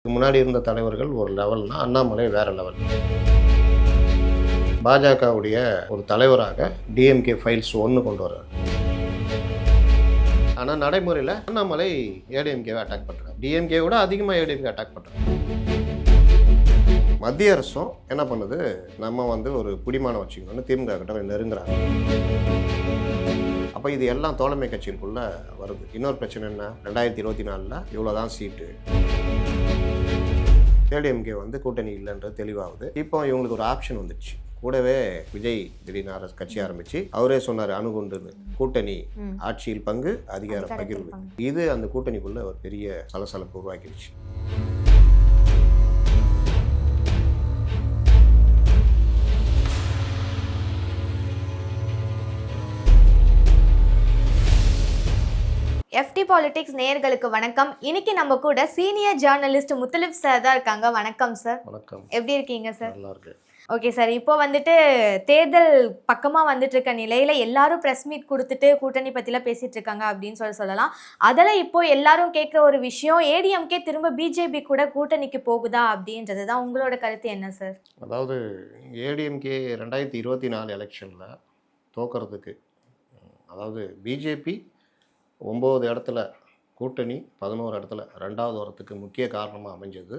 இதுக்கு முன்னாடி இருந்த தலைவர்கள் ஒரு லெவல்னா அண்ணாமலை வேற லெவல் பாஜகவுடைய ஒரு தலைவராக டிஎம்கே ஃபைல்ஸ் ஒன்று கொண்டு வர்றார். ஆனால் நடைமுறையில் அண்ணாமலை ஏடிஎம்கேவை அட்டாக் பண்ணுறாரு டிஎம்கே விட அதிகமாக ஏடிஎம்கே அட்டாக் பண்ணுறாரு மத்திய அரசும் என்ன பண்ணுது? நம்ம வந்து ஒரு பிடிமானம் வச்சுக்கணும்னு திமுக கிட்ட நெருங்குறாங்க. அப்போ இது எல்லாம் தோழமை கட்சிக்குள்ளே வருது. இன்னொரு பிரச்சனை என்ன? ரெண்டாயிரத்தி இருபத்தி நாலில் இவ்வளோ தான் சீட்டு. ஏடிஎம்கே வந்து கூட்டணி இல்லைன்றது தெளிவாகுது. இப்போ இவங்களுக்கு ஒரு ஆப்ஷன் வந்துடுச்சு. கூடவே விஜய் திடீர்னு அரசு கட்சி ஆரம்பிச்சு அவரே சொன்னார் அணுகுண்டுன்னு கூட்டணி ஆட்சியில் பங்கு அதிகார அதிகாரத்தில் பகிர்வு. இது அந்த கூட்டணிக்குள்ள ஒரு பெரிய சலசலப்பு உருவாக்கிடுச்சு. எஃப்டி பாலிடிக்ஸ் நேயர்களுக்கு வணக்கம். இன்னைக்கு நம்ம கூட சீனியர் ஜேர்னலிஸ்ட் முத்தலிப் சார் தான் இருக்காங்க. வணக்கம் சார் வணக்கம். எப்படி இருக்கீங்க சார் நல்லா இருக்கு ஓகே சார் இப்போ வந்துட்டு தேர்தல் பக்கமா வந்துட்டு இருக்க நிலையில எல்லாரும் பிரஸ் மீட் கொடுத்துட்டு கூட்டணி பத்திலாம் பேசிட்டு இருக்காங்க அப்படின்னு சொல்லி சொல்லலாம். அதில் இப்போ எல்லாரும் கேட்குற ஒரு விஷயம் ஏடிஎம்கே திரும்ப பிஜேபி கூட கூட்டணிக்கு போகுதா அப்படின்றது தான் உங்களோட கருத்து என்ன சார் அதாவது ஏடிஎம்கே ரெண்டாயிரத்தி இருபத்தி நாலு எலெக்ஷனில் தோக்கிறதுக்கு அதாவது பிஜேபி ஒம்பது இடத்துல கூட்டணி பதினோரு இடத்துல ரெண்டாவது வரத்துக்கு முக்கிய காரணமாக அமைஞ்சது.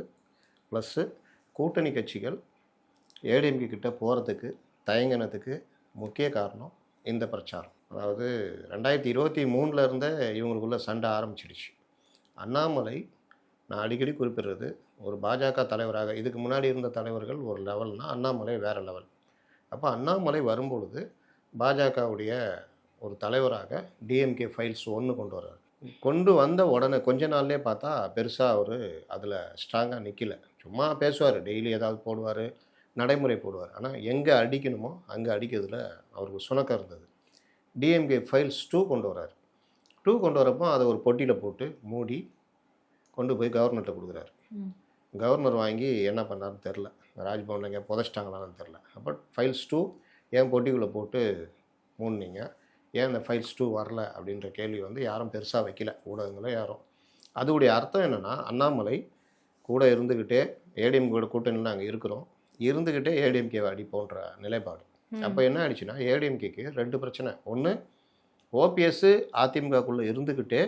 ப்ளஸ்ஸு கூட்டணி கட்சிகள் ஏடிஎம்கே கிட்டே போகிறதுக்கு தயங்கினதுக்கு முக்கிய காரணம் இந்த பிரச்சாரம். அதாவது ரெண்டாயிரத்தி இருபத்தி மூணில் இருந்தே இவங்களுக்குள்ள சண்டை ஆரம்பிச்சிடுச்சு. அண்ணாமலை நான் அடிக்கடி குறிப்பிடுறது ஒரு பாஜக தலைவராக இதுக்கு முன்னாடி இருந்த தலைவர்கள் ஒரு லெவல்னால் அண்ணாமலை வேறு லெவல் அப்போ அண்ணாமலை வரும்பொழுது பாஜகவுடைய ஒரு தலைவராக டிஎம்கே ஃபைல்ஸ் ஒன்று கொண்டு வர்றாரு. கொண்டு வந்த உடனே கொஞ்ச நாள்லேயே பார்த்தா பெருசாக அவர் அதில் ஸ்ட்ராங்காக நிற்கல சும்மா பேசுவார். டெய்லி ஏதாவது போடுவார் நடைமுறை போடுவார். ஆனால் எங்கே அடிக்கணுமோ அங்கே அடிக்கிறதுல அவருக்கு சுணக்கம் இருந்தது. டிஎம்கே ஃபைல்ஸ் டூ கொண்டு வர்றாரு. டூ கொண்டு வரப்போ அதை ஒரு பொட்டியில் போட்டு மூடி கொண்டு போய் கவர்னர்கிட்ட கொடுக்குறாரு. கவர்னர் வாங்கி என்ன பண்ணாருன்னு தெரில ராஜ்பவனில் எங்கே புதைச்சிட்டாங்களான்னு தெரில அப்போ ஃபைல்ஸ் டூ ஏன் பொட்டிக்குள்ளே போட்டு மூடினீங்க? ஏன் இந்த ஃபைல்ஸ் டூ வரல அப்படின்ற கேள்வி வந்து யாரும் பெருசாக வைக்கல. ஊடகங்களும் யாரும். அதுடைய அர்த்தம் என்னென்னா அண்ணாமலை கூட இருந்துக்கிட்டே ஏடிஎம் கூட கூட்டணியில் நாங்கள் இருக்கிறோம். இருந்துக்கிட்டே ஏடிஎம்கேவை அடிப்போன்ற நிலைப்பாடு. அப்போ என்ன ஆயிடுச்சுன்னா ஏடிஎம்கேக்கு ரெண்டு பிரச்சனை. ஒன்று ஓபிஎஸ் அதிமுகக்குள்ளே இருந்துக்கிட்டே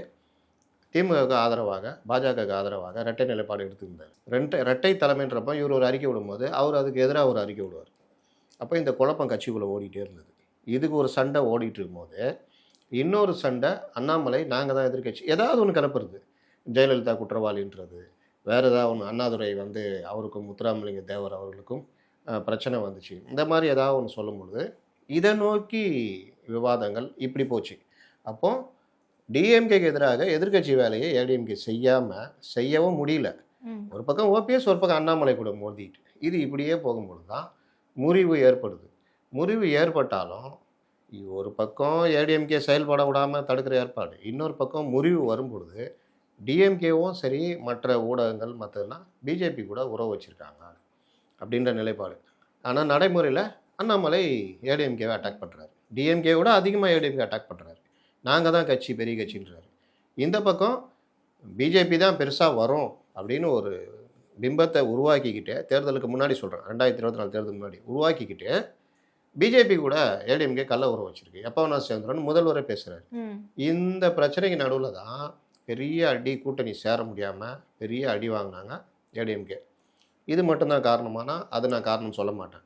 திமுகவுக்கு ஆதரவாக பாஜகவுக்கு ஆதரவாக இரட்டை நிலைப்பாடு எடுத்திருந்தார். ரெட்டை இரட்டை தலைமைன்றப்ப இவர் ஒரு அறிக்கை விடும்போது அவர் அதுக்கு எதிராக ஒரு அறிக்கை விடுவார். அப்போ இந்த குழப்பம் கட்சிக்குள்ளே ஓடிட்டே இருந்தது. இதுக்கு ஒரு சண்டை ஓடிட்டு இருக்கும்போது இன்னொரு சண்டை அண்ணாமலை நாங்கள் தான் எதிர்க்கட்சி. ஏதாவது ஒன்று கிளப்புறது ஜெயலலிதா குற்றவாளின்றது. வேறு ஏதாவது ஒன்று அண்ணாதுரை வந்து அவருக்கும் முத்துராமலிங்க தேவர் அவர்களுக்கும் பிரச்சனை வந்துச்சு. இந்த மாதிரி ஏதாவது ஒன்று சொல்லும் பொழுது இதை நோக்கி விவாதங்கள் இப்படி போச்சு. அப்போ டிஎம்கேக்கு எதிராக எதிர்க்கட்சி வேலையை ஏடிஎம்கே செய்யாமல் செய்யவும் முடியல. ஒரு பக்கம் ஓபிஎஸ் ஒரு பக்கம் அண்ணாமலை கூட மோதிட்டு. இது இப்படியே போகும்பொழுது தான் முறிவு ஏற்படுது. முறிவு ஏற்பட்டாலும் ஒரு பக்கம் ஏடிஎம்கே செயல்பட விடாமல் தடுக்கிற ஏற்பாடு இன்னொரு பக்கம் முறிவு வரும்பொழுது டிஎம்கேவும் சரி மற்ற ஊடகங்கள் மற்றதெல்லாம் பிஜேபி கூட உறவு வச்சுருக்காங்க அப்படின்ற நிலைப்பாடு. ஆனால் நடைமுறையில் அண்ணாமலை ஏடிஎம்கேவை அட்டாக் பண்ணுறாரு டிஎம்கே விட அதிகமாக ஏடிஎம்கே அட்டாக் பண்ணுறாரு நாங்கள் தான் கட்சி பெரிய கட்சின்றாரு. இந்த பக்கம் பிஜேபி தான் பெருசாக வரும் அப்படின்னு ஒரு பிம்பத்தை உருவாக்கிக்கிட்டு தேர்தலுக்கு முன்னாடி சொல்கிறேன் ரெண்டாயிரத்தி இருபத்தி நாலு தேர்தலுக்கு முன்னாடி உருவாக்கிக்கிட்டு பிஜேபி கூட ஏடிஎம்கே கள்ள உறவு வச்சிருக்கு. எப்போ வேணா சேர்ந்துடும் முதல்வரே பேசுகிறாரு. இந்த பிரச்சனைக்கு நடுவில் தான் பெரிய அடி கூட்டணி சேர முடியாமல் பெரிய அடி வாங்கினாங்க ஏடிஎம்கே. இது மட்டும்தான் காரணமானா அது நான் காரணம் சொல்ல மாட்டேன்.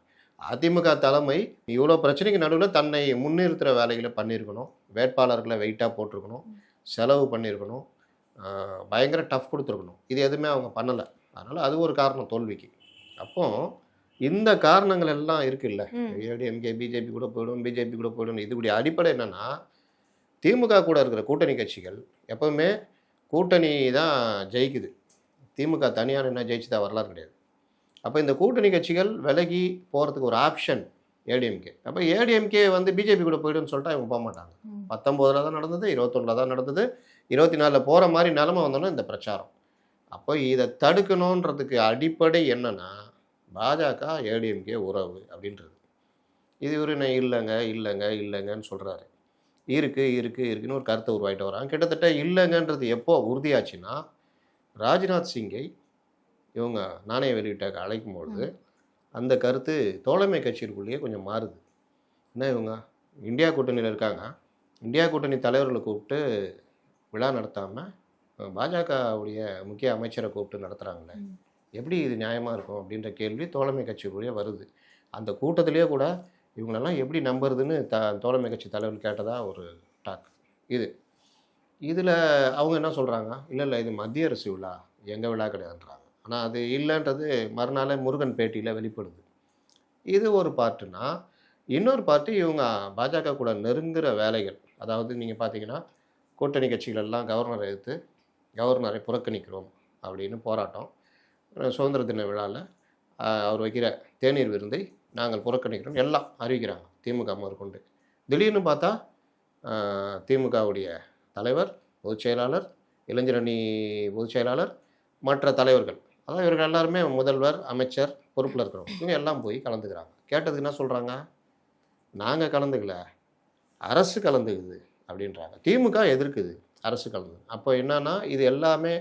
அதிமுக தலைமை இவ்வளோ பிரச்சனைக்கு நடுவில் தன்னை முன்னிறுத்துகிற வேலைகளை பண்ணியிருக்கணும். வேட்பாளர்களை வெயிட்டாக போட்டிருக்கணும். செலவு பண்ணியிருக்கணும். பயங்கர டஃப் கொடுத்துருக்கணும். இது எதுவுமே அவங்க பண்ணலை. அதனால் அது ஒரு காரணம் தோல்விக்கு. அப்போ இந்த காரணங்கள் எல்லாம் இருக்குல்ல. ஏடிஎம்கே பிஜேபி கூட போயிடும் பிஜேபி கூட போயிடும். இதுக்குடைய அடிப்படை என்னன்னா திமுக கூட இருக்கிற கூட்டணி கட்சிகள் எப்பவுமே கூட்டணி தான் ஜெயிக்குது. திமுக தனியாக என்ன ஜெயிச்சதா வரலாறு கிடையாது. அப்போ இந்த கூட்டணி கட்சிகள் விலகி போகிறதுக்கு ஒரு ஆப்ஷன் ஏடிஎம்கே அப்போ ஏடிஎம்கே வந்து பிஜேபி கூட போயிடுன்னு சொல்லிட்டு அவங்க போக மாட்டாங்க. பத்தொம்போதில் தான் நடந்தது இருபத்தொன்னில் தான் நடந்தது இருபத்தி நாலில் போகிற மாதிரி நிலமை வந்தோன்னா இந்த பிரச்சாரம். அப்போ இதை தடுக்கணுன்றதுக்கு அடிப்படை என்னன்னா பாஜக ஏடிஎம்கே உறவு அப்படின்றது. இது இவர் நான் இல்லைங்க இல்லைங்க இல்லைங்கன்னு சொல்கிறாரு இருக்குது இருக்குது இருக்குன்னு ஒரு கருத்தை உருவாயிட்டு வராங்க. கிட்டத்தட்ட இல்லைங்கன்றது எப்போ உறுதியாச்சுன்னா ராஜ்நாத் சிங்கை இவங்க நாணய வெளியிட்ட அழைக்கும் பொழுது அந்த கருத்து தோழமை கட்சிகளுக்குள்ளேயே கொஞ்சம் மாறுது. என்ன இவங்க? இந்தியா கூட்டணியில் இருக்காங்க. இந்தியா கூட்டணி தலைவர்களை கூப்பிட்டு விழா நடத்தாமல் பாஜகவுடைய முக்கிய அமைச்சரை கூப்பிட்டு நடத்துகிறாங்களே. எப்படி இது நியாயமாக இருக்கும் அப்படின்ற கேள்வி தோழமை கட்சிக்குள்ளேயே வருது. அந்த கூட்டத்திலேயே கூட இவங்களெல்லாம் எப்படி நம்புறதுன்னு த தோழமை கட்சி தலைவர் கேட்டதா ஒரு டாக் இது. இதில் அவங்க என்ன சொல்கிறாங்க இல்லை இல்லை இது மத்திய அரசு விழா. எங்கள் விழா கிடையாதுன்றாங்க. ஆனால் அது இல்லைன்றது மறுநாள் முருகன் பேட்டியில் வெளிப்படுது. இது ஒரு பார்ட்டுனா இன்னொரு பார்ட்டு இவங்க பாஜக கூட நெருங்குற வேலைகள். அதாவது நீங்கள் பார்த்தீங்கன்னா கூட்டணி கட்சிகள் எல்லாம் கவர்னரை எதிர்த்து கவர்னரை புறக்கணிக்கிறோம் அப்படின்னு போராட்டம். சுதந்திர தின விழாவில் அவர் வைக்கிற தேநீர் விருந்தை நாங்கள் புறக்கணிக்கிறோம். எல்லாம் அறிவிக்கிறாங்க திமுக முதற்கொண்டு திடீர்னு பார்த்தா திமுகவுடைய தலைவர் பொதுச் செயலாளர் இளைஞரணி பொதுச் செயலாளர் மற்ற தலைவர்கள். அதாவது இவர்கள் எல்லாருமே முதல்வர் அமைச்சர் பொறுப்பில் இருக்கிறவங்க. இவங்க எல்லாம் போய் கலந்துக்கிறாங்க. கேட்டதுக்கு என்ன சொல்கிறாங்க நாங்கள் கலந்துக்கல. அரசு கலந்துக்குது அப்படின்றாங்க. திமுக எதிர்க்குது. அரசு கலந்து அப்போ என்னன்னா இது எல்லாமே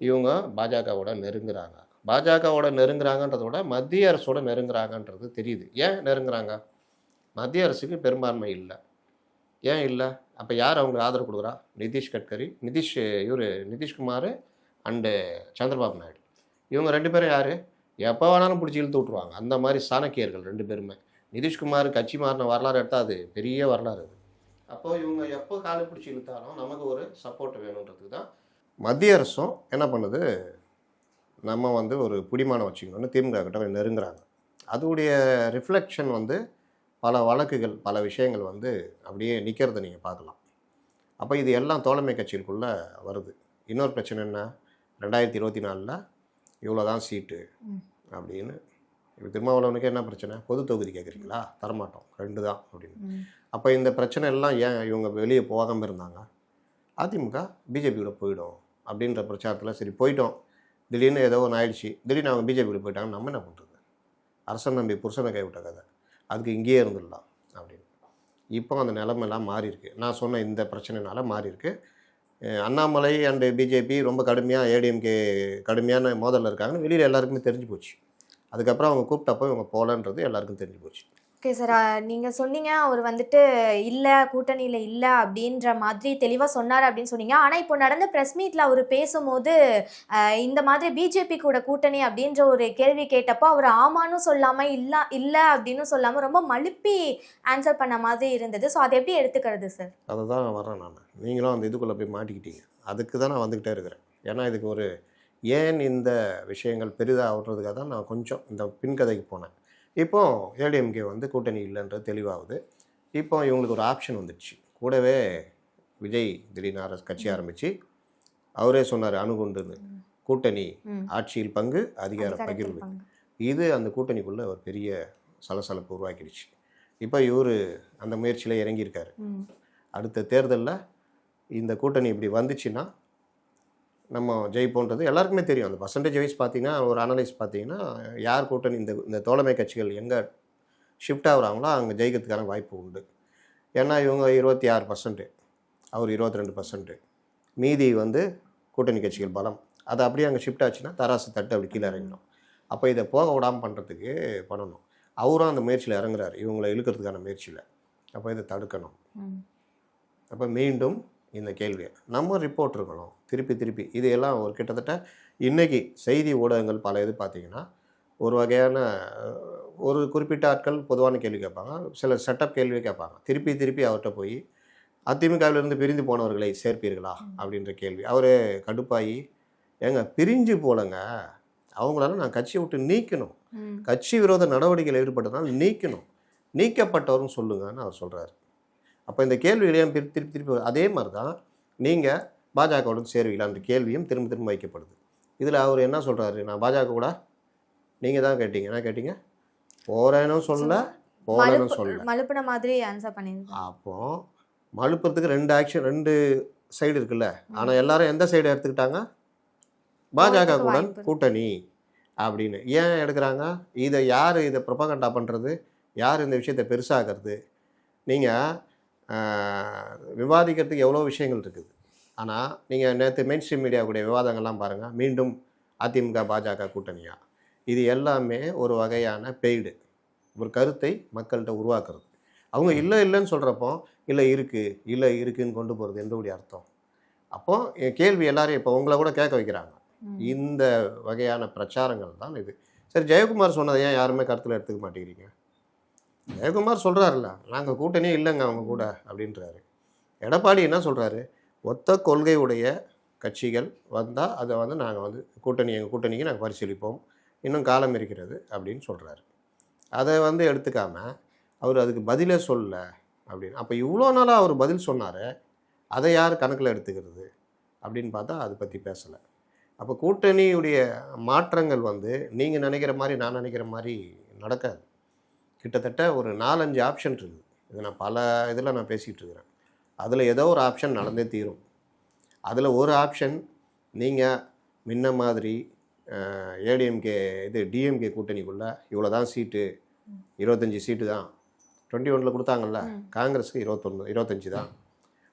இவங்க பாஜகவோட நெருங்குறாங்க. பாஜகவோட நெருங்குறாங்கன்றத விட மத்திய அரசோட நெருங்குறாங்கன்றது தெரியுது. ஏன் நெருங்குறாங்க? மத்திய அரசுக்கு பெரும்பான்மை இல்லை. ஏன் இல்லை? அப்போ யார் அவங்களுக்கு ஆதரவு கொடுக்குறா? நிதிஷ் கட்கரி நிதிஷ் இவர் நிதிஷ்குமார் அண்டு சந்திரபாபு நாயுடு. இவங்க ரெண்டு பேரும் யார்? எப்போ வேணாலும் பிடிச்சி இழுத்து விட்ருவாங்க அந்த மாதிரி சாணக்கியர்கள் ரெண்டு பேருமே. நிதிஷ்குமார் கட்சி மாறின வரலாறு எடுத்தால் அது பெரிய வரலாறு அது. அப்போது இவங்க எப்போ காலை பிடிச்சி இழுத்தாலும் நமக்கு ஒரு சப்போர்ட் வேணுன்றதுக்கு தான் மத்திய அரசும் என்ன பண்ணுது? நம்ம வந்து ஒரு பிடிமானம் வச்சுக்கணும்னு திமுக கிட்ட நெருங்குறாங்க. அதோடைய ரிஃப்ளெக்ஷன் வந்து பல வழக்குகள் பல விஷயங்கள் வந்து அப்படியே நிற்கிறத நீங்கள் பார்க்கலாம். அப்போ இது எல்லாம் தோழமை கட்சிகளுக்குள்ளே வருது. இன்னொரு பிரச்சனை என்ன? ரெண்டாயிரத்தி இருபத்தி நாலில் இவ்வளோ தான் சீட்டு. அப்படின்னு. இப்போ திருமாவளவனுக்கு என்ன பிரச்சனை? பொது தொகுதி கேட்குறீங்களா? தரமாட்டோம். ரெண்டு தான் அப்படின்னு. அப்போ இந்த பிரச்சனை எல்லாம் ஏன் இவங்க வெளியே போகாமல் இருந்தாங்க? அதிமுக பிஜேபியோட போயிடும். அப்படின்ற பிரச்சாரத்தில் சரி போயிட்டோம். திடீர்னு ஏதோ ஒன்று ஆயிடுச்சு. திடீர்னு அவங்க பிஜேபியில் போயிட்டாங்க. நம்ம என்ன பண்ணுறது அரசன் நம்பி புருஷனை கைவிட்ட கதை. அதுக்கு இங்கேயே இருந்துடலாம் அப்படின்னு. இப்போ அந்த நிலமெல்லாம் மாறியிருக்கு. நான் சொன்ன இந்த பிரச்சனைனால மாறியிருக்கு. அண்ணாமலை அண்டு பிஜேபி ரொம்ப கடுமையாக ஏடிஎம்கே கடுமையான மோதலில் இருக்காங்கன்னு வெளியில் எல்லாருக்குமே தெரிஞ்சு போச்சு. அதுக்கப்புறம் அவங்க கூப்பிட்டப்போ இவங்க போகலன்றது எல்லாருக்கும் தெரிஞ்சு போச்சு. ஓகே சார் நீங்கள் சொன்னீங்க அவர் வந்துட்டு இல்லை கூட்டணியில் இல்லை அப்படின்ற மாதிரி தெளிவாக சொன்னார் அப்படின்னு சொன்னீங்க. ஆனால் இப்போ நடந்த ப்ரெஸ் மீட்டில் அவர் பேசும்போது இந்த மாதிரி பிஜேபி கூட கூட்டணி அப்படின்ற ஒரு கேள்வி கேட்டப்போ அவர் ஆமான்னு சொல்லாமல் இல்லை இல்லை அப்படின்னு சொல்லாமல் ரொம்ப மழுப்பி ஆன்சர் பண்ண மாதிரி இருந்தது. ஸோ அதை எப்படி எடுத்துக்கிறது சார் அதை தான் வரேன் நான். நீங்களும் அந்த இதுக்குள்ளே போய் மாட்டிக்கிட்டீங்க. அதுக்கு தான் நான் வந்துக்கிட்டே இருக்கிறேன். ஏன்னா இதுக்கு ஒரு ஏன் இந்த விஷயங்கள் பெரிதாக ஆகுறதுக்காக தான் நான் கொஞ்சம் இந்த பின்கதைக்கு போனேன். இப்போ ஏடிஎம்கே வந்து கூட்டணி இல்லைன்றது தெளிவாகுது. இப்போ இவங்களுக்கு ஒரு ஆப்ஷன் வந்துடுச்சு. கூடவே விஜய் திடீர்னு அரசு கட்சி ஆரம்பித்து அவரே சொன்னார் அணுகுண்டுன்னு. கூட்டணி. ஆட்சியில் பங்கு அதிகார பகிர்வு. இது அந்த கூட்டணிக்குள்ளே ஒரு பெரிய சலசலப்பு உருவாக்கிடுச்சு. இப்போ இவர் அந்த முயற்சியில் இறங்கியிருக்காரு. அடுத்த தேர்தலில் இந்த கூட்டணி இப்படி வந்துச்சுன்னா நம்ம ஜெயிப்போன்றது எல்லாருக்குமே தெரியும். அந்த பர்சன்டேஜ் வைஸ் பார்த்தீங்கன்னா ஒரு அனலைஸ் பார்த்தீங்கன்னா யார் கூட்டணி இந்த இந்த தோழமை கட்சிகள் எங்கே ஷிஃப்ட் ஆகுறாங்களோ அங்கே ஜெயிக்கிறதுக்கான வாய்ப்பு உண்டு. ஏன்னா இவங்க இருபத்தி ஆறு பர்சன்ட்டு அவர் இருபத்தி ரெண்டு பர்சன்ட்டு மீதி வந்து கூட்டணி கட்சிகள் பலம். அது அப்படியே அங்கே ஷிஃப்ட் ஆச்சுன்னா தராசு தட்டு அப்படி கீழே இறங்கிடும். அப்போ இதை போக விடாமல் பண்ணுறதுக்கு பண்ணணும். அவரும் அந்த முயற்சியில் இறங்குறாரு. இவங்களை இழுக்கிறதுக்கான முயற்சியில். அப்போ இதை தடுக்கணும். அப்போ மீண்டும் இந்த கேள்வி நம்ம ரிப்போர்ட்டர்களும் திருப்பி திருப்பி. இது எல்லாம் ஒரு கிட்டத்தட்ட இன்னைக்கு செய்தி ஊடகங்கள் பல இது பார்த்தீங்கன்னா ஒரு வகையான ஒரு குறிப்பிட்ட ஆட்கள் பொதுவான கேள்வி கேட்பாங்க. சில செட்டப் கேள்வி கேட்பாங்க. திருப்பி திருப்பி அவர்கிட்ட போய் அதிமுகவிலிருந்து பிரிந்து போனவர்களை சேர்ப்பீர்களா? அப்படின்ற கேள்வி. அவர் கடுப்பாகி ஏங்க பிரிஞ்சு போலங்க. அவங்களால நான் கட்சியை விட்டு நீக்கணும். கட்சி விரோத நடவடிக்கையில் ஈடுபட்டதால் நீக்கணும். நீக்கப்பட்டவரும் சொல்லுங்கன்னு அவர் சொல்கிறார் அப்போ இந்த கேள்விகளை ஏன் திருப்பி திருப்பி? அதே மாதிரி தான் நீங்கள் பாஜகவுடன் சேருவீங்களான்ற கேள்வியும் திரும்ப திரும்ப வைக்கப்படுது. இதில் அவர் என்ன சொல்கிறாரு நான் பாஜக கூட நீங்கள் தான் கேட்டீங்க. என்ன கேட்டீங்க? போகிறேனும் சொல்ல மழுப்பு சொல்ல. மழுப்புன மாதிரி ஆன்சர் பண்ணியிருந்தேன் அப்போ மழுப்புறதுக்கு ரெண்டு ஆக்ஷன் ரெண்டு சைடு இருக்குல்ல. ஆனால் எல்லாரும் எந்த சைடு எடுத்துக்கிட்டாங்க? பாஜக கூட. கூட்டணி அப்படின்னு. ஏன் எடுக்கிறாங்க? இதை யார் இதை ப்ரொபகண்டா பண்ணுறது யார் இந்த விஷயத்தை பெருசாகிறது நீங்கள் விவாதிக்கிறதுக்கு எவ்வளோ விஷயங்கள் இருக்குது. ஆனால் நீங்கள் நேற்று மெயின் ஸ்ட்ரீம் மீடியாவுடைய விவாதங்கள்லாம் பாருங்கள் மீண்டும் அதிமுக பாஜக கூட்டணியா? இது எல்லாமே ஒரு வகையான பெய்டு ஒரு கருத்தை மக்கள்கிட்ட உருவாக்குறது. அவங்க இல்லை இல்லைன்னு சொல்கிறப்போ இல்லை இருக்குது இல்லை இருக்குன்னு கொண்டு போகிறது எந்தபடி அர்த்தம். அப்போ என் கேள்வி எல்லாரும் இப்போ உங்களை கூட கேட்க வைக்கிறாங்க. இந்த வகையான பிரச்சாரங்கள் தான் இது. சரி ஜெயக்குமார் சொன்னதை ஏன் யாருமே கருத்தில் எடுத்துக்க மாட்டேங்கிறீங்க? ஜெயக்குமார் சொல்கிறாருல்ல நாங்கள் கூட்டணியே இல்லைங்க அவங்க கூட அப்படின்றாரு. எடப்பாடி என்ன சொல்கிறாரு ஒத்த கொள்கையுடைய கட்சிகள் வந்தால் அதை வந்து நாங்கள் வந்து கூட்டணி எங்கள் கூட்டணிக்கு நாங்கள் பரிசீலிப்போம். இன்னும் காலம் இருக்கிறது அப்படின்னு சொல்கிறாரு அதை வந்து எடுத்துக்காம அவர் அதுக்கு பதிலே சொல்லல அப்படின்னு. அப்போ இவ்வளோ நாளாக அவர் பதில் சொன்னார் அதை யார் கணக்கில் எடுத்துக்கிறது அப்படின்னு பார்த்தா அதை பற்றி பேசலை. அப்போ கூட்டணியுடைய மாற்றங்கள் வந்து நீங்கள் நினைக்கிற மாதிரி நான் நினைக்கிற மாதிரி நடக்காது. கிட்டத்தட்ட ஒரு நாலஞ்சு ஆப்ஷன் இருக்குது. இது நான் பல இதில் நான் பேசிகிட்டு இருக்கிறேன். அதில் ஏதோ ஒரு ஆப்ஷன் நடந்தே தீரும். அதில் ஒரு ஆப்ஷன் நீங்கள் முன்ன மாதிரி ஏடிஎம்கே இது டிஎம்கே கூட்டணிக்குள்ளே இவ்வளோ தான் சீட்டு இருபத்தஞ்சி சீட்டு தான். டுவெண்ட்டி ஒனில் கொடுத்தாங்கல்ல. காங்கிரஸுக்கு இருபத்தொன்று இருபத்தஞ்சி தான்.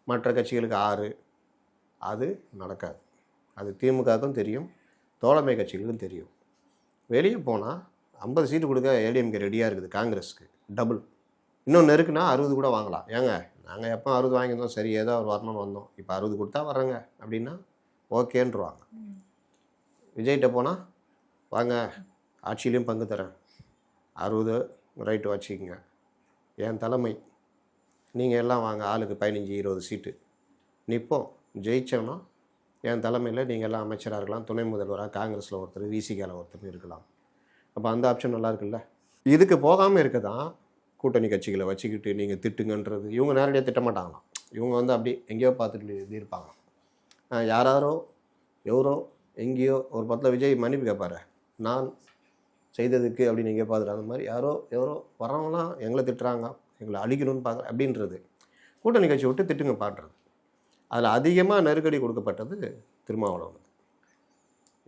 மற்ற கட்சிகளுக்கு ஆறு. அது நடக்காது. அது திமுகவுக்கும் தெரியும் தோழமை கட்சிகளுக்கும் தெரியும். வெளியே போனால் ஐம்பது சீட்டு கொடுக்க ஏடிஎம்கே ரெடியாக இருக்குது காங்கிரஸுக்கு. டபுள் இன்னொன்று இருக்குன்னா அறுபது கூட வாங்கலாம். ஏங்க நாங்கள் எப்போ அறுபது வாங்கியிருந்தோம்? சரி ஏதோ ஒரு வரணும்னு வந்தோம். இப்போ அறுபது கொடுத்தா வர்றேங்க. அப்படின்னா ஓகேன்றுவாங்க விஜய்கிட்ட போனால் வாங்க ஆட்சியிலையும் பங்கு தரேன். அறுபது ரைட்டு வச்சுக்கோங்க. என் தலைமை. நீங்கள் எல்லாம் வாங்க ஆளுக்கு பதினஞ்சு இருபது சீட்டு நிற்போம் ஜெயிச்சோன்னா என் தலைமையில் நீங்கள் எல்லாம் அமைச்சராக இருக்கலாம். துணை முதல்வராக காங்கிரஸில் ஒருத்தர் விசிகாவில் ஒருத்தர் இருக்கலாம். அப்போ அந்த ஆப்ஷன் நல்லா இருக்குல்ல? இதுக்கு போகாமல் இருக்க தான் கூட்டணி கட்சிகளை வச்சுக்கிட்டு நீங்கள் திட்டுங்கன்றது இவங்க நேரடியாக திட்டமாட்டாங்களாம். இவங்க வந்து அப்படி எங்கேயோ பார்த்துட்டு இது இருப்பாங்க யாராரோ எவரோ எங்கேயோ ஒரு பத்தில் விஜய் மன்னிப்பு கேட்பார் நான் செய்ததுக்கு அப்படின்னு எங்கேயோ பார்த்துட்டு அந்த மாதிரி யாரோ எவரோ வரவங்களாம் எங்களை திட்டுறாங்க எங்களை அழிக்கணும்னு பார்க்குற அப்படின்றது. கூட்டணி கட்சி விட்டு திட்டுங்க பாடுறது அதில் அதிகமாக நெருக்கடி கொடுக்கப்பட்டது திருமாவளவனுக்கு.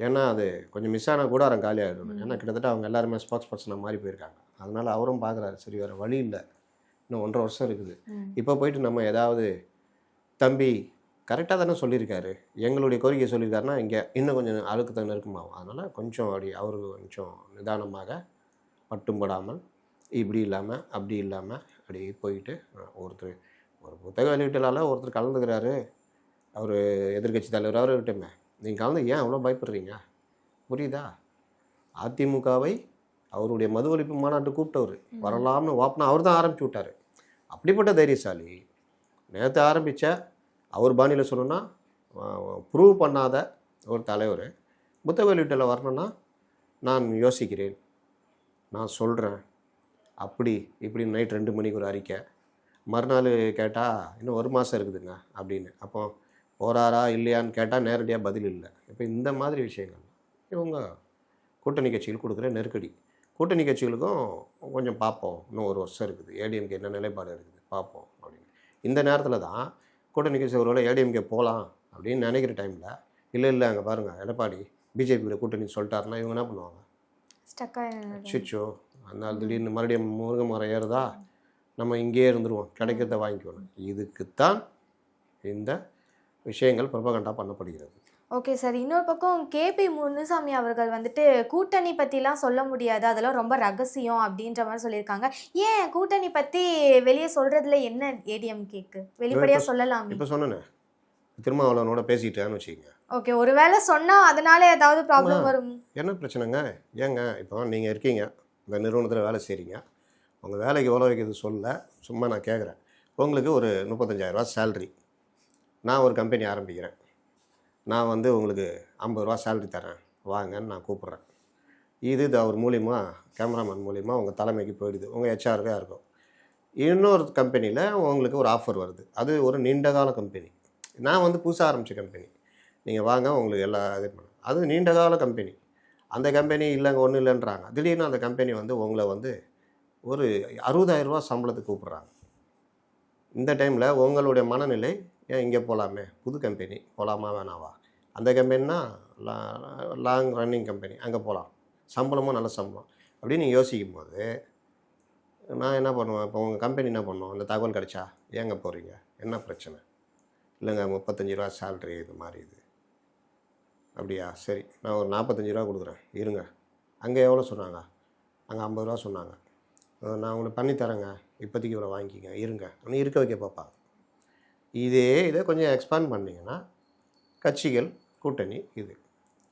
ஏன்னா அது கொஞ்சம் மிஸ் ஆனால் கூட அவன் காலி ஆகிடும் ஏன்னா கிட்டத்தட்ட அவங்க எல்லாருமே ஸ்போர்ட்ஸ் பர்சனாக மாறி போயிருக்காங்க. அதனால் அவரும் பார்க்குறாரு சரி வேறு வழி இல்லை. இன்னும் ஒன்றரை வருஷம் இருக்குது. இப்போ போயிட்டு நம்ம ஏதாவது தம்பி கரெக்டாக தானே சொல்லியிருக்காரு. எங்களுடைய கோரிக்கை சொல்லியிருக்காருன்னா இங்கே இன்னும் கொஞ்சம் அழுக்கு நெருக்கமாகும் அதனால் கொஞ்சம் அப்படி அவர் கொஞ்சம் நிதானமாக மட்டும் படாமல் இப்படி இல்லாமல் அப்படி இல்லாமல் அப்படி போயிட்டு ஒருத்தர் ஒரு புத்தக வெளியீட்டிலால ஒருத்தர் கலந்துக்கிறாரு. அவர் எதிர்க்கட்சி தலைவர் அவர் விட்டுமே நீங்கள் கலந்து ஏன் அவ்வளோ பயப்படுறீங்க? புரியுதா? அதிமுகவை அவருடைய மது ஒழிப்பு மாநாட்டு கூப்பிட்டவர். வரலாம்னு வாப்பினா அவர் தான் ஆரம்பிச்சு விட்டார். அப்படிப்பட்ட தைரியசாலி. நேற்று ஆரம்பித்த அவர் பாணியில் சொல்லணும்னா ப்ரூவ் பண்ணாத ஒரு தலைவர். புத்த வெளியீட்டில் வரணும்னா நான் யோசிக்கிறேன். நான் சொல்கிறேன் அப்படி இப்படி நைட் ரெண்டு மணிக்கு ஒரு அறிக்கை. மறுநாள் கேட்டால் இன்னும் ஒரு மாதம் இருக்குதுங்க அப்படின்னு. அப்போ போகிறாரா இல்லையான்னு கேட்டால் நேரடியாக பதில் இல்லை. இப்போ இந்த மாதிரி விஷயங்கள். இவங்க கூட்டணி கட்சிகள் கொடுக்குற நெருக்கடி. கூட்டணி கட்சிகளுக்கும் கொஞ்சம் பார்ப்போம் இன்னும் ஒரு வருஷம் இருக்குது. ஏடிஎம்கே என்ன நிலைப்பாடு இருக்குது? பார்ப்போம் அப்படின்னு. இந்த நேரத்தில் தான் கூட்டணி கட்சி ஒருவேளை ஏடிஎம்கே போகலாம் அப்படின்னு நினைக்கிற டைமில் இல்லை இல்லை அங்கே பாருங்கள் எடப்பாடி பிஜேபியோட கூட்டணி சொல்லிட்டாருன்னா இவங்க என்ன பண்ணுவாங்க. அச்சோ அதனால் திடீர்னு மறுபடியும் முருங்கை மரம் ஏறுதா? நம்ம இங்கேயே இருந்துருவோம். கிடைக்கிறத வாங்கிக்கணும் இதுக்குத்தான் இந்த விஷயங்கள் ப்ரொபகண்டா பண்ணப்படுகிறது. ஓகே சார் இன்னொரு பக்கம் கேபி முனுசாமி அவர்கள் வந்துட்டு கூட்டணி பற்றிலாம் சொல்ல முடியாது. அதெல்லாம் ரொம்ப ரகசியம் அப்படின்ற மாதிரி சொல்லியிருக்காங்க. ஏன் கூட்டணி பற்றி வெளியே சொல்கிறதுல என்ன ஏடிஎம் கேக்கு வெளிப்படையாக சொல்லலாமே. இப்போ சொன்னேனே. திருமாவளவனோட பேசிட்டேன்னு வச்சுக்கோங்க. ஓகே ஒருவேளை சொன்னால் அதனால ஏதாவது ப்ராப்ளம். வரும். என்ன பிரச்சனைங்க? ஏங்க இப்போ நீங்கள் இருக்கீங்க. இந்த நிறுவனத்தில் வேலை செய்கிறீங்க உங்கள் வேலைக்கு எவ்வளோ வைக்கிறது சொல்ல சும்மா நான் கேட்குறேன் உங்களுக்கு ஒரு முப்பத்தஞ்சாயிரரூவா சேல்ரி நான் ஒரு கம்பெனி ஆரம்பிக்கிறேன். நான் வந்து உங்களுக்கு ஐம்பது ரூபா சேல்ரி தரேன். வாங்கன்னு நான் கூப்பிட்றேன். இது இது அவர் மூலிமா கேமராமேன் மூலிமா உங்கள் தலைமைக்கு போயிடுது. உங்கள் ஹெச்ஆருக்காக இருக்கும். இன்னொரு கம்பெனியில் உங்களுக்கு ஒரு ஆஃபர் வருது. அது ஒரு நீண்டகால கம்பெனி நான் வந்து புதுசாக ஆரம்பித்த கம்பெனி நீங்கள் வாங்க உங்களுக்கு எல்லா இது பண்ண அது நீண்டகால கம்பெனி அந்த கம்பெனி இல்லைங்க ஒன்றும் இல்லைன்றாங்க. திடீர்னு அந்த கம்பெனி வந்து உங்களை வந்து ஒரு அறுபதாயிரரூபா சம்பளத்துக்கு கூப்பிட்றாங்க. இந்த டைமில் உங்களுடைய மனநிலை ஏன் இங்கே போகலாமே? புது கம்பெனி. போகலாமா? வேணாவா? அந்த கம்பெனினா லாங் ரன்னிங் கம்பெனி. அங்கே போகலாம். சம்பளமும் நல்ல சம்பளம். அப்படின்னு யோசிக்கும் போது நான் என்ன பண்ணுவேன்? இப்போ உங்கள் கம்பெனி என்ன பண்ணுவோம் இந்த தகவல் கிடைச்சா? ஏங்க போகிறீங்க? என்ன பிரச்சனை? இல்லைங்க முப்பத்தஞ்சு ரூபா சேல்ரி இது மாதிரி இது. அப்படியா? சரி. நான் ஒரு நாற்பத்தஞ்சு ரூபா கொடுக்குறேன். இருங்க. அங்கே எவ்வளோ சொன்னாங்க? அங்கே ஐம்பது ரூபா சொன்னாங்க. நான் உங்களுக்கு பண்ணி தரேங்க இப்போதைக்கு இவ்வளோ வாங்கிக்கிங்க. இருங்க. இன்னும் இருக்க வைக்க பார்ப்பாங்க இதே இதை கொஞ்சம் எக்ஸ்பேண்ட் பண்ணிங்கன்னா கட்சிகள் கூட்டணி இது.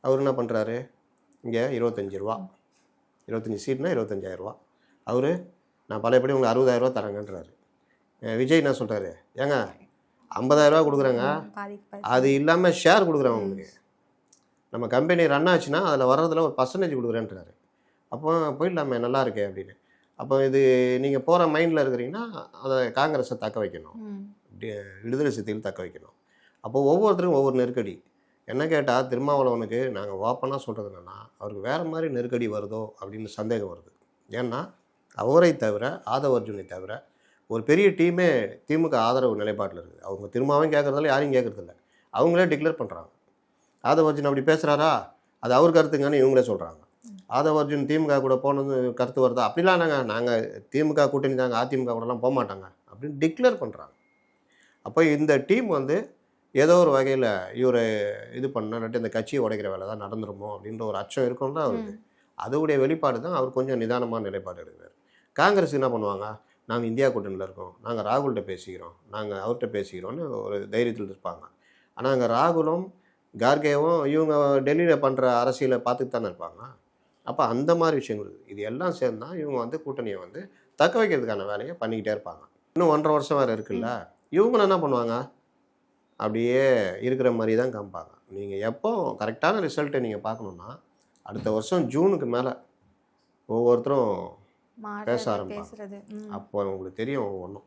அவர் என்ன பண்ணுறாரு இங்கே இருபத்தஞ்சி ரூபா. இருபத்தஞ்சி சீட்னா இருபத்தஞ்சாயிரரூவா அவர் நான் பழையபடி உங்களுக்கு அறுபதாயிரரூவா தரேங்கன்றாரு. விஜய் என்ன சொல்கிறாரு ஏங்க ஐம்பதாயிரரூவா கொடுக்குறேங்க. அது இல்லாமல் ஷேர் கொடுக்குறேன் உங்களுக்கு. நம்ம கம்பெனி ரன் ஆச்சுன்னா அதில் வர்றதுல ஒரு பர்சன்டேஜ் கொடுக்குறேன்றாரு. அப்போ போயிடலாமே நல்லா இருக்கே அப்படின்னு. அப்போ இது நீங்கள் போகிற மைண்டில் இருக்கிறீங்கன்னா அதை காங்கிரஸை தக்க வைக்கணும். விடுதலை சிறுத்தைகள் தக்க வைக்கணும். அப்போ ஒவ்வொருத்தருக்கும் ஒவ்வொரு நெருக்கடி. என்ன கேட்டால் திருமாவளவனுக்கு நாங்கள் ஓப்பனாக சொல்கிறது என்னென்னா அவருக்கு வேறு மாதிரி நெருக்கடி வருதோ அப்படின்னு சந்தேகம் வருது. ஏன்னா அவரை தவிர ஆதவ அர்ஜுனை தவிர ஒரு பெரிய டீமே திமுக ஆதரவு நிலைப்பாட்டில் இருக்குது. அவங்க திருமாவும் கேட்குறதில்ல யாரையும் கேட்குறதில்ல அவங்களே டிக்ளேர் பண்ணுறாங்க ஆதவ அர்ஜுன் அப்படி பேசுகிறாரா அது அவர் கருத்துங்கன்னு இவங்களே சொல்கிறாங்க ஆதவ அர்ஜுன் திமுக கூட போனது கருத்து வருதா? அப்படிலாம் நாங்கள் நாங்கள் திமுக கூட்டணி தாங்க அதிமுக கூடலாம் போக மாட்டாங்க அப்படின்னு டிக்ளேர் பண்ணுறாங்க அப்போ இந்த டீம் வந்து ஏதோ ஒரு வகையில் இவரை இது பண்ணாட்டு இந்த கட்சியை உடைக்கிற வேலை தான் நடந்துருமோ அப்படின்ற ஒரு அச்சம் இருக்கும்ல அவருக்கு அதோடைய வெளிப்பாடு தான் அவர் கொஞ்சம் நிதானமான நிலைப்பாடு எடுக்கிறார். காங்கிரஸ் என்ன பண்ணுவாங்க? நாங்கள் இந்தியா கூட்டணியில் இருக்கோம். நாங்கள் ராகுல்கிட்ட பேசிக்கிறோம். நாங்கள் அவர்கிட்ட பேசிக்கிறோம்னு ஒரு தைரியத்தில் இருப்பாங்க. ஆனால் அங்கே ராகுலும் கார்கேவும் இவங்க டெல்லியில் பண்ணுற அரசியலை பார்த்துட்டு தானே இருப்பாங்க. அப்போ அந்த மாதிரி விஷயங்கள் இது எல்லாம் சேர்ந்தா இவங்க வந்து கூட்டணியை வந்து தக்க வைக்கிறதுக்கான வேலையை பண்ணிக்கிட்டே இருப்பாங்க. இன்னும் ஒன்றரை வருஷம் வேறு இருக்குல்ல? இவங்க என்ன பண்ணுவாங்க? அப்படியே இருக்கிற மாதிரி தான் காமிப்பாங்க. நீங்கள் எப்போ கரெக்டான ரிசல்ட்டை நீங்கள் பார்க்கணுன்னா அடுத்த வருஷம் ஜூனுக்கு மேலே ஒவ்வொருத்தரும் பேச ஆரம்பிப்பாங்க. அப்போ உங்களுக்கு தெரியும் ஒவ்வொன்றும்.